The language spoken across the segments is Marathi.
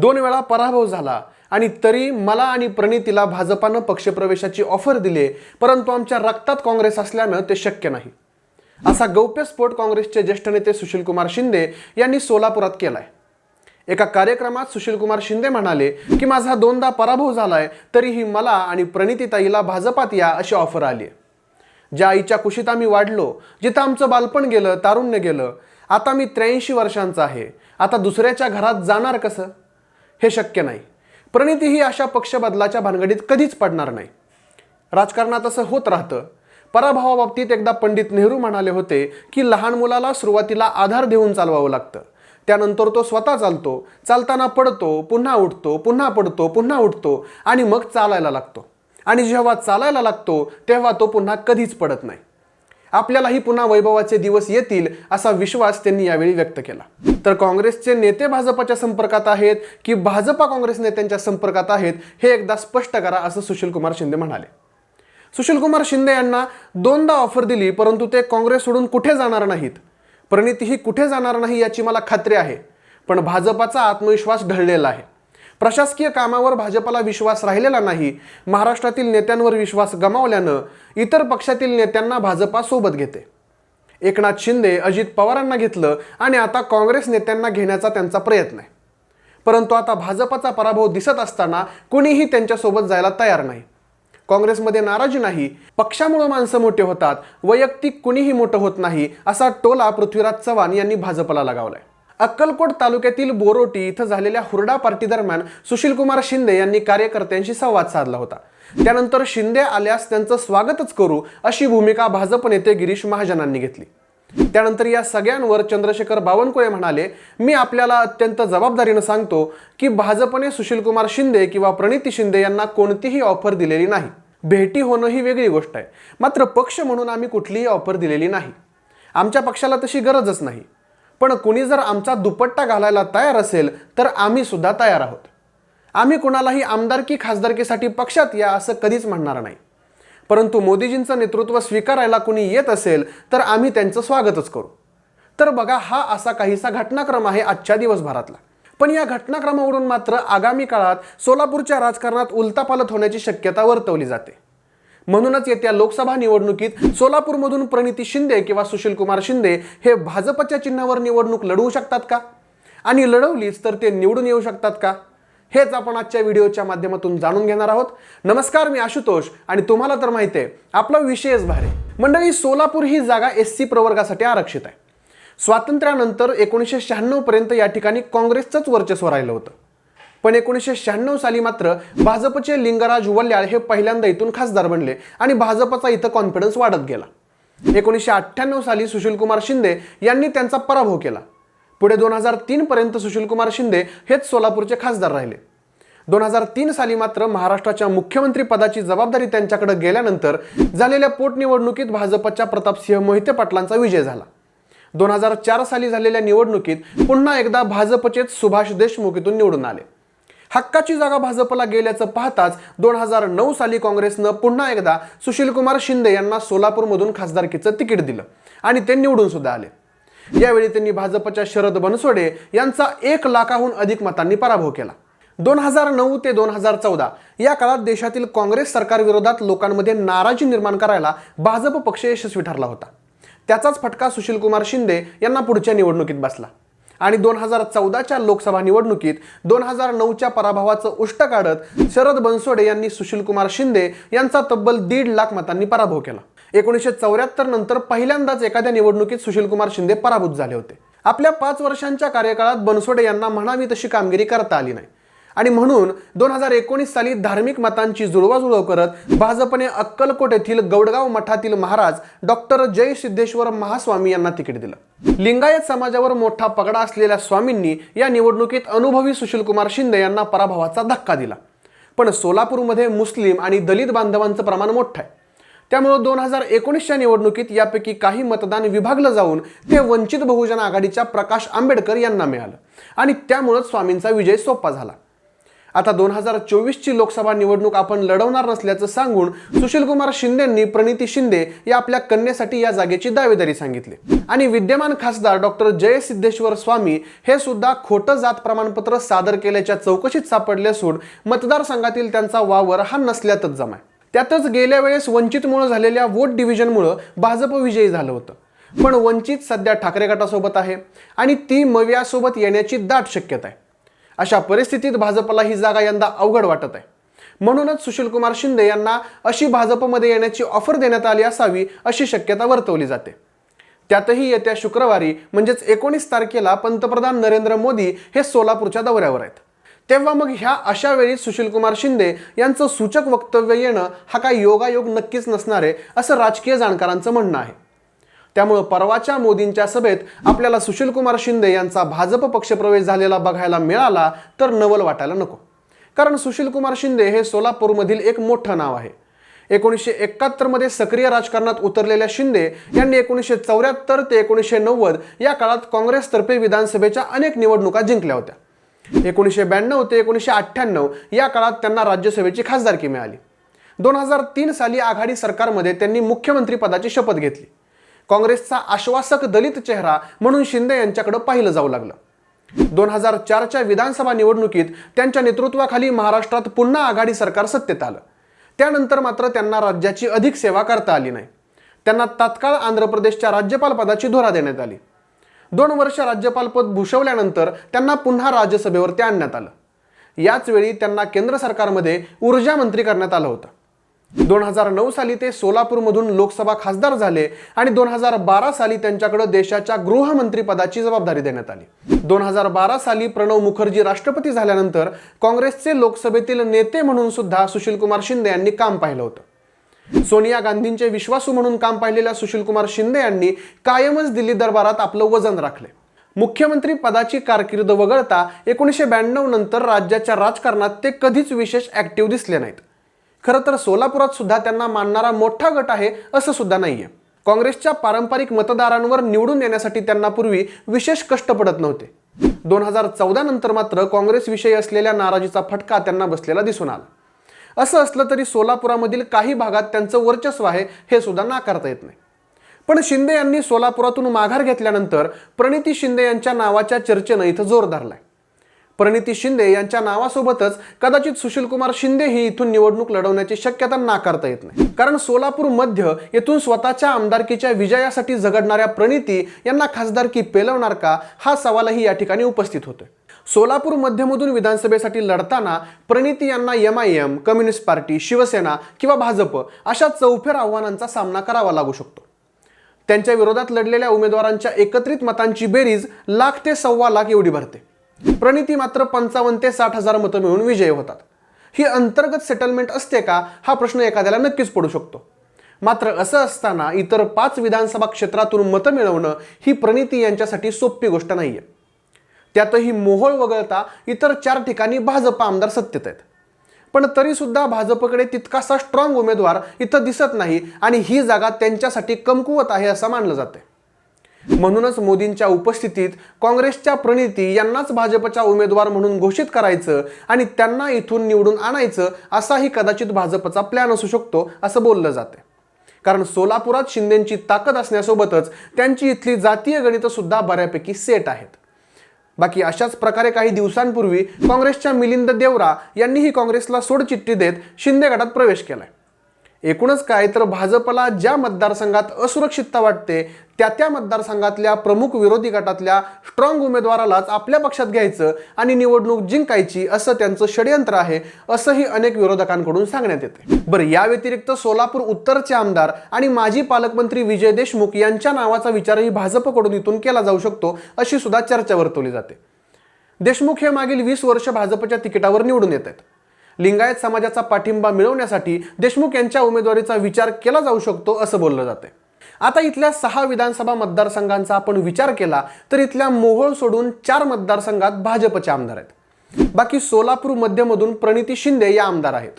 दोन वेळा पराभव झाला आणि तरी मला आणि प्रणितीला भाजपानं पक्षप्रवेशाची ऑफर दिली परंतु आमच्या रक्तात काँग्रेस असल्यानं ते शक्य नाही. असा गौप्यस्फोट काँग्रेसचे ज्येष्ठ नेते सुशीलकुमार शिंदे यांनी सोलापुरात केलाय. एका कार्यक्रमात सुशीलकुमार शिंदे म्हणाले की माझा दोनदा पराभव झालाय तरीही मला आणि प्रणितीताईला भाजपात या अशी ऑफर आली ज्या आईच्या कुशीत आम्ही वाढलो जिथं आमचं बालपण गेलं तारुण्य गेलं आता मी त्र्याऐंशी वर्षांचा आहे. आता दुसऱ्याच्या घरात जाणार कसं? हे शक्य नाही. प्रणिती ही अशा पक्षबदलाच्या भानगडीत कधीच पडणार नाही. राजकारणात असं होत राहतं. पराभवाबाबतीत एकदा पंडित नेहरू म्हणाले होते की लहान मुलाला सुरुवातीला आधार देऊन चालवावं लागतं. त्यानंतर तो स्वतः चालतो. चालताना पडतो पुन्हा उठतो पुन्हा पडतो पुन्हा उठतो आणि मग चालायला लागतो. आणि जेव्हा चालायला लागतो तेव्हा तो पुन्हा कधीच पडत नाही. आपल्यालाही पुन्हा वैभवाचे दिवस येतील असा विश्वास त्यांनी यावेळी व्यक्त केला. तर काँग्रेसचे नेते भाजपाच्या संपर्कात आहेत की भाजपा काँग्रेस नेत्यांच्या संपर्कात आहेत हे एकदा स्पष्ट करा असं सुशीलकुमार शिंदे म्हणाले. सुशीलकुमार शिंदे यांना दोनदा ऑफर दिली परंतु ते काँग्रेस सोडून कुठे जाणार नाहीत? प्रणितीही कुठे जाणार नाही याची मला खात्री आहे पण भाजपाचा आत्मविश्वास ढळलेला आहे. प्रशासकीय कामावर भाजपाला विश्वास राहिलेला नाही महाराष्ट्रातील नेत्यांवर विश्वास गमावल्यानं इतर पक्षातील नेत्यांना भाजपा सोबत घेते. एकनाथ शिंदे अजित पवारांना घेतलं आणि आता काँग्रेस नेत्यांना घेण्याचा त्यांचा प्रयत्न आहे. परंतु आता भाजपाचा पराभव दिसत असताना कुणीही त्यांच्यासोबत जायला तयार नाही. काँग्रेसमध्ये नाराजी नाही पक्षामुळे माणसं मोठे होतात वैयक्तिक कुणीही मोठं होत नाही असा टोला पृथ्वीराज चव्हाण यांनी भाजपला लगावलाय. अक्कलकोट तालुक्यातील बोरोटी इथं झालेल्या हुरडा पार्टी दरम्यान सुशीलकुमार शिंदे यांनी कार्यकर्त्यांशी संवाद साधला होता. त्यानंतर शिंदे आल्यास त्यांचं स्वागतच करू अशी भूमिका भाजप नेते गिरीश महाजनांनी घेतली. त्यानंतर या सगळ्यांवर चंद्रशेखर बावनकुळे म्हणाले मी आपल्याला अत्यंत जबाबदारीनं सांगतो की भाजपने सुशीलकुमार शिंदे किंवा प्रणिती शिंदे यांना कोणतीही ऑफर दिलेली नाही. भेटी होणं ही वेगळी गोष्ट आहे. मात्र पक्ष म्हणून आम्ही कुठलीही ऑफर दिलेली नाही. आमच्या पक्षाला तशी गरजच नाही. पण कुणी जर आमचा दुपट्टा घालायला तयार असेल तर आम्ही सुद्धा तयार आहोत. आम्ही कुणालाही आमदारकी खासदारकीसाठी पक्षात या असं कधीच म्हणणार नाही. परंतु मोदीजींचं नेतृत्व स्वीकारायला कुणी येत असेल तर आम्ही त्यांचं स्वागतच करू. तर बघा हा असा काहीसा घटनाक्रम आहे आजच्या दिवसभरातला. पण या घटनाक्रमावरून मात्र आगामी काळात सोलापूरच्या राजकारणात उलतापालत होण्याची शक्यता वर्तवली जाते. म्हणूनच येत्या लोकसभा निवडणुकीत सोलापूरमधून प्रणिती शिंदे किंवा सुशीलकुमार शिंदे हे भाजपच्या चिन्हावर निवडणूक लढवू शकतात का? आणि लढवलीच तर ते निवडून येऊ शकतात का? हेच आपण आजच्या व्हिडिओच्या माध्यमातून जाणून घेणार आहोत. नमस्कार मी आशुतोष आणि तुम्हाला तर माहिती आहे आपला विषयच भारी मंडळी सोलापूर ही जागा एस सी प्रवर्गासाठी आरक्षित आहे. स्वातंत्र्यानंतर एकोणीसशे शहाण्णव पर्यंत या ठिकाणी काँग्रेसचंच वर्चस्व राहिलं होतं. पण एकोणीसशे शहाण्णव साली मात्र भाजपचे लिंगराज वल्याळ हे पहिल्यांदा इथून खासदार बनले आणि भाजपचा इथं कॉन्फिडन्स वाढत गेला. एकोणीसशे अठ्ठ्याण्णव साली सुशीलकुमार शिंदे यांनी त्यांचा पराभव केला. पुढे दोन हजार तीन पर्यंत सुशीलकुमार शिंदे हेच सोलापूरचे खासदार राहिले. दोन हजार तीन साली मात्र महाराष्ट्राच्या मुख्यमंत्री पदाची जबाबदारी त्यांच्याकडे गेल्यानंतर झालेल्या पोटनिवडणुकीत भाजपच्या प्रतापसिंह मोहिते पाटलांचा विजय झाला. दोन हजार चार साली झालेल्या निवडणुकीत पुन्हा एकदा भाजपचेच सुभाष देशमुख इथून निवडून आले. हक्काची जागा भाजपला गेल्याचं पाहताच दोन हजार नऊ साली काँग्रेसनं पुन्हा एकदा सुशीलकुमार शिंदे यांना सोलापूरमधून खासदारकीचं तिकीट दिलं आणि ते निवडून सुद्धा आले. यावेळी त्यांनी भाजपच्या शरद बनसोडे यांचा एक लाखाहून अधिक मतांनी पराभव केला. दोन हजार नऊ ते दोन हजार चौदा या काळात देशातील काँग्रेस सरकारविरोधात लोकांमध्ये नाराजी निर्माण करायला भाजप पक्ष यशस्वी ठरला होता. त्याचाच फटका सुशीलकुमार शिंदे यांना पुढच्या निवडणुकीत बसला. आणि दोन हजार चौदाच्या लोकसभा निवडणुकीत दोन हजार नऊच्या पराभवाचं उष्ट काढत शरद बनसोडे यांनी सुशीलकुमार शिंदे यांचा तब्बल दीड लाख मतांनी पराभव केला. एकोणीसशे चौऱ्याहत्तर नंतर पहिल्यांदाच एखाद्या निवडणुकीत सुशीलकुमार शिंदे पराभूत झाले होते. आपल्या पाच वर्षांच्या कार्यकाळात बनसोडे यांना म्हणावी तशी कामगिरी करता आली नाही. आणि म्हणून दोन हजार एकोणीस साली धार्मिक मतांची जुळवाजुळव करत भाजपने अक्कलकोट येथील गौडगाव मठातील महाराज डॉक्टर जय सिद्धेश्वर महास्वामी यांना तिकीट दिलं. लिंगायत समाजावर मोठा पगडा असलेल्या स्वामींनी या निवडणुकीत अनुभवी सुशीलकुमार शिंदे यांना पराभवाचा धक्का दिला. पण सोलापूरमध्ये मुस्लिम आणि दलित बांधवांचं प्रमाण मोठं आहे. त्यामुळं दोन हजार एकोणीसच्या निवडणुकीत यापैकी काही मतदान विभागलं जाऊन ते वंचित बहुजन आघाडीच्या प्रकाश आंबेडकर यांना मिळालं. आणि त्यामुळंच स्वामींचा विजय सोपा झाला. आता दोन हजार चोवीसची लोकसभा निवडणूक आपण लढवणार नसल्याचं सांगून सुशीलकुमार शिंदेंनी प्रणिती शिंदे या आपल्या कन्येसाठी या जागेची दावेदारी सांगितली. आणि विद्यमान खासदार डॉक्टर जय सिद्धेश्वर स्वामी हे सुद्धा खोटं जात प्रमाणपत्र सादर केल्याच्या चौकशीत सापडले असून मतदारसंघातील त्यांचा वावर हा नसल्यातच जमाय. त्यातच गेल्या वेळेस वंचितमुळे झालेल्या वोट डिव्हिजनमुळं भाजप विजयी झालं होतं. पण वंचित सध्या ठाकरे गटासोबत आहे आणि ती मवियासोबत येण्याची दाट शक्यता आहे. अशा परिस्थितीत भाजपला ही जागा यंदा अवघड वाटत आहे. म्हणूनच सुशीलकुमार शिंदे यांना अशी भाजपमध्ये येण्याची ऑफर देण्यात आली असावी अशी शक्यता वर्तवली जाते. त्यातही येत्या शुक्रवारी म्हणजेच एकोणीस तारखेला पंतप्रधान नरेंद्र मोदी हे सोलापूरच्या दौऱ्यावर आहेत. तेव्हा मग ह्या अशा वेळी सुशीलकुमार शिंदे यांचं सूचक वक्तव्य येणं हा काय योगायोग नक्कीच नसणार आहे असं राजकीय जाणकारांचं म्हणणं आहे. त्यामुळं परवाच्या मोदींच्या सभेत आपल्याला सुशीलकुमार शिंदे यांचा भाजप पक्षप्रवेश झालेला बघायला मिळाला तर नवल वाटायला नको. कारण सुशीलकुमार शिंदे हे सोलापूरमधील एक मोठं नाव आहे. एकोणीसशे एकाहत्तरमध्ये सक्रिय राजकारणात उतरलेल्या शिंदे यांनी एकोणीसशे चौऱ्याहत्तर ते एकोणीसशे नव्वद या काळात काँग्रेसतर्फे विधानसभेच्या अनेक निवडणुका जिंकल्या होत्या. एकोणीसशे ब्याण्णव ते एकोणीसशे अठ्ठ्याण्णव या काळात त्यांना राज्यसभेची खासदारकी मिळाली. दोन हजार तीन साली आघाडी सरकारमध्ये त्यांनी मुख्यमंत्री पदाची शपथ घेतली. काँग्रेसचा आश्वासक दलित चेहरा म्हणून शिंदे यांच्याकडे पाहिलं जाऊ लागलं. दोन हजार चारच्या विधानसभा निवडणुकीत त्यांच्या नेतृत्वाखाली महाराष्ट्रात पुन्हा आघाडी सरकार सत्तेत आलं. त्यानंतर मात्र त्यांना राज्याची अधिक सेवा करता आली नाही. त्यांना तात्काळ आंध्र प्रदेशच्या राज्यपाल पदाची धुरा देण्यात आली. दोन वर्ष राज्यपालपद भूषवल्यानंतर त्यांना पुन्हा राज्यसभेवरती आणण्यात आलं. याच वेळी त्यांना केंद्र सरकारमध्ये ऊर्जा मंत्री करण्यात आलं होतं. दोन हजार नऊ साली ते सोलापूरमधून लोकसभा खासदार झाले आणि दोन हजार बारा साली त्यांच्याकडे देशाच्या गृहमंत्रीपदाची जबाबदारी देण्यात आली. दोन हजार बारा साली प्रणव मुखर्जी राष्ट्रपती झाल्यानंतर काँग्रेसचे लोकसभेतील नेते म्हणून सुद्धा सुशीलकुमार शिंदे यांनी काम पाहिलं होतं. सोनिया गांधींचे विश्वासू म्हणून काम पाहिलेल्या सुशीलकुमार शिंदे यांनी कायमच दिल्ली दरबारात आपलं वजन राखले. मुख्यमंत्री पदाची कारकीर्द वगळता एकोणीसशे ब्याण्णव नंतर राज्याच्या राजकारणात ते कधीच विशेष ऍक्टिव्ह दिसले नाहीत. खरं तर सोलापुरात सुद्धा त्यांना मानणारा मोठा गट आहे असं सुद्धा नाहीये. काँग्रेसच्या पारंपरिक मतदारांवर निवडून येण्यासाठी त्यांना पूर्वी विशेष कष्ट पडत नव्हते. दोन हजार चौदा नंतर मात्र काँग्रेसविषयी असलेल्या नाराजीचा फटका त्यांना बसलेला दिसून आला. असं असलं तरी सोलापुरामधील काही भागात त्यांचं वर्चस्व आहे हे सुद्धा नाकारता येत नाही. पण शिंदे यांनी सोलापुरातून माघार घेतल्यानंतर प्रणिती शिंदे यांच्या नावाच्या चर्चेनं इथं जोर धरलाय. प्रणिती शिंदे यांच्या नावासोबतच कदाचित सुशीलकुमार शिंदे ही इथून निवडणूक लढवण्याची शक्यता नाकारता येत नाही. कारण सोलापूर मध्य येथून स्वतःच्या आमदारकीच्या विजयासाठी झगडणाऱ्या प्रणिती यांना खासदारकी पेलवणार का? हा सवालही या ठिकाणी उपस्थित होतोय. सोलापूर मध्यमधून विधानसभेसाठी लढताना प्रणिती यांना M I M communist party Shivsena किंवा भाजप अशा चौफेर आव्हानांचा सामना करावा लागू शकतो. त्यांच्या विरोधात लढलेल्या उमेदवारांच्या एकत्रित मतांची बेरीज लाख ते सव्वा लाख एवढी भरते. प्रणिती मात्र पंचावन्न ते साठ हजार मतं मिळून विजयी होतात. ही अंतर्गत सेटलमेंट असते का? हा प्रश्न एखाद्याला नक्कीच पडू शकतो. मात्र असं असताना इतर पाच विधानसभा क्षेत्रातून मतं मिळवणं ही प्रणिती यांच्यासाठी सोपी गोष्ट नाही आहे त्यातही मोहोळ वगळता इतर चार ठिकाणी भाजप आमदार सत्तेत आहेत. पण तरीसुद्धा भाजपकडे तितकासा स्ट्रॉंग उमेदवार इथं दिसत नाही आणि ही जागा त्यांच्यासाठी कमकुवत आहे असं मानलं जाते म्हणूनच मोदींच्या उपस्थितीत काँग्रेसच्या प्रणिती यांनाच भाजपच्या उमेदवार म्हणून घोषित करायचं आणि त्यांना इथून निवडून आणायचं असाही कदाचित भाजपचा प्लॅन असू शकतो असं बोललं जाते कारण सोलापुरात शिंदेची ताकद असण्यासोबतच त्यांची इथली जातीय गणितं सुद्धा बऱ्यापैकी सेट आहेत. बाकी अशाच प्रकारे काही दिवसांपूर्वी काँग्रेसच्या मिलिंद देवरा यांनीही काँग्रेसला सोडचिठ्ठी देत शिंदे गटात प्रवेश केलाय. एकूणच काय तर भाजपला ज्या मतदारसंघात असुरक्षितता वाटते त्या त्या मतदारसंघातल्या प्रमुख विरोधी गटातल्या स्ट्रॉंग उमेदवारालाच आपल्या पक्षात घ्यायचं आणि निवडणूक जिंकायची असं त्यांचं षडयंत्र आहे असंही अनेक विरोधकांकडून सांगण्यात येते. बरं या व्यतिरिक्त सोलापूर उत्तरचे आमदार आणि माजी पालकमंत्री विजय देशमुख यांच्या नावाचा विचारही भाजपकडून इथून केला जाऊ शकतो अशी सुद्धा चर्चा वर्तवली जाते. देशमुख हे मागील वीस वर्ष भाजपच्या तिकिटावर निवडून येत आहेत. लिंगायत समाजाचा पाठिंबा मिळवण्यासाठी देशमुख यांच्या उमेदवारीचा विचार केला जाऊ शकतो असं बोललं जाते आता इथल्या सहा विधानसभा मतदारसंघांचा आपण विचार केला तर इथल्या मोहोळ सोडून चार मतदारसंघात भाजपचे आमदार आहेत. बाकी सोलापूर मध्यमधून प्रणिती शिंदे या आमदार आहेत.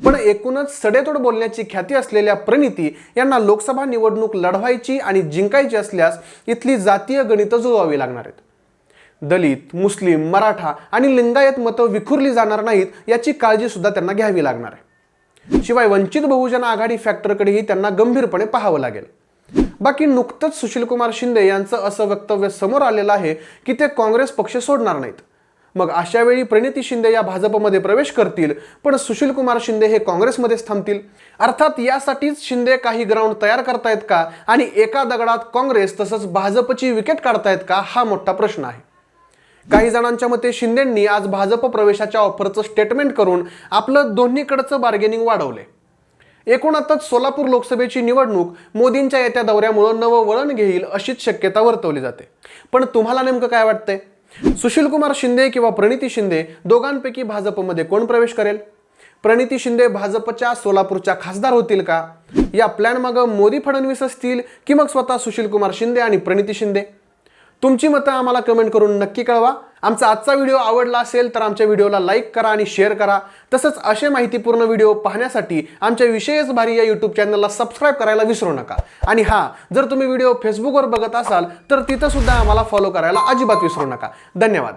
पण एकूणच सडेतोड बोलण्याची ख्याती असलेल्या प्रणिती यांना लोकसभा निवडणूक लढवायची आणि जिंकायची असल्यास इथली जातीय गणितं जुळवावी लागणार आहेत. दलित मुस्लिम मराठा आणि लिंगायत मतं विखुरली जाणार नाहीत याची काळजी सुद्धा त्यांना घ्यावी लागणार आहे. शिवाय वंचित बहुजन आघाडी फॅक्टरकडेही त्यांना गंभीरपणे पाहावं लागेल. बाकी नुकतंच सुशीलकुमार शिंदे यांचं असं वक्तव्य समोर आलेलं आहे की ते काँग्रेस पक्ष सोडणार नाहीत. मग अशा वेळी प्रणिती शिंदे या भाजपमध्ये प्रवेश करतील पण सुशीलकुमार शिंदे हे काँग्रेसमध्येच थांबतील? अर्थात यासाठीच शिंदे काही ग्राउंड तयार करतायत का? आणि एका दगडात काँग्रेस तसंच भाजपची विकेट काढतायत का? हा मोठा प्रश्न आहे. काही जणांच्या मते शिंदेंनी आज भाजप प्रवेशाच्या ऑफरचं स्टेटमेंट करून आपलं दोन्हीकडचं बार्गेनिंग वाढवले. एकूणातच सोलापूर लोकसभेची निवडणूक मोदींच्या येत्या दौऱ्यामुळं नवं वळण घेईल अशीच शक्यता वर्तवली जाते. पण तुम्हाला नेमकं काय वाटतंय? सुशीलकुमार शिंदे किंवा प्रणिती शिंदे दोघांपैकी भाजपमध्ये कोण प्रवेश करेल? प्रणिती शिंदे भाजपच्या सोलापूरच्या खासदार होतील का? या प्लॅन मागं मोदी फडणवीस असतील की मग स्वतः सुशीलकुमार शिंदे आणि प्रणिती शिंदे? तुमची मतं आम्हाला कमेंट करून नक्की कळवा. आमचा आजचा व्हिडिओ आवडला असेल तर आमच्या व्हिडिओला लाईक करा आणि शेअर करा. तसंच असे माहितीपूर्ण व्हिडिओ पाहण्यासाठी आमच्या विशेष भारी या यूट्यूब चॅनलला सबस्क्राईब करायला विसरू नका. आणि हां जर तुम्ही व्हिडिओ फेसबुकवर बघत असाल तर तिथंसुद्धा आम्हाला फॉलो करायला अजिबात विसरू नका. धन्यवाद.